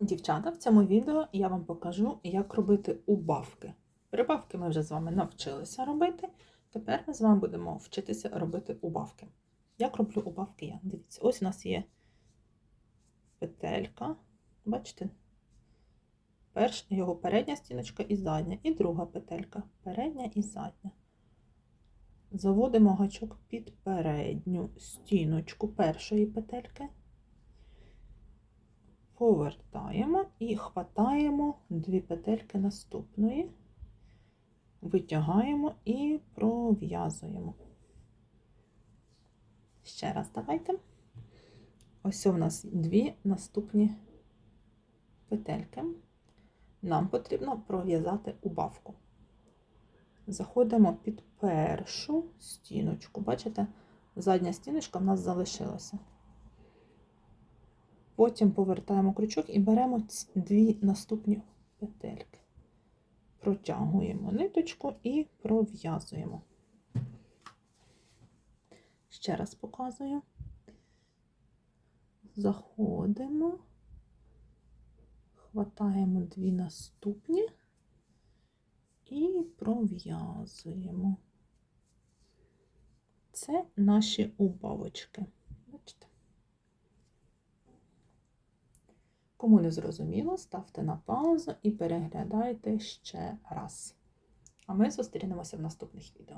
Дівчата, в цьому відео я вам покажу, як робити убавки. Прибавки ми вже з вами навчилися робити. Тепер ми з вами будемо вчитися робити убавки. Як роблю убавки я? Дивіться, ось у нас є петелька. Бачите? Перш його передня стіночка і задня, і друга петелька передня і задня. Заводимо гачок під передню стіночку першої петельки повертаємо і хватаємо дві петельки наступної, витягаємо і пров'язуємо. Ще раз давайте. Ось у нас дві наступні петельки. Нам потрібно пров'язати убавку. Заходимо під першу стіночку. Бачите, задня стіночка в нас залишилася. Потім повертаємо крючок і беремо дві наступні петельки. Протягуємо ниточку і пров'язуємо. Ще раз показую. Заходимо, хватаємо дві наступні і пров'язуємо. Це наші убавочки. Бачите? Кому не зрозуміло, ставте на паузу і переглядайте ще раз. А ми зустрінемося в наступних відео.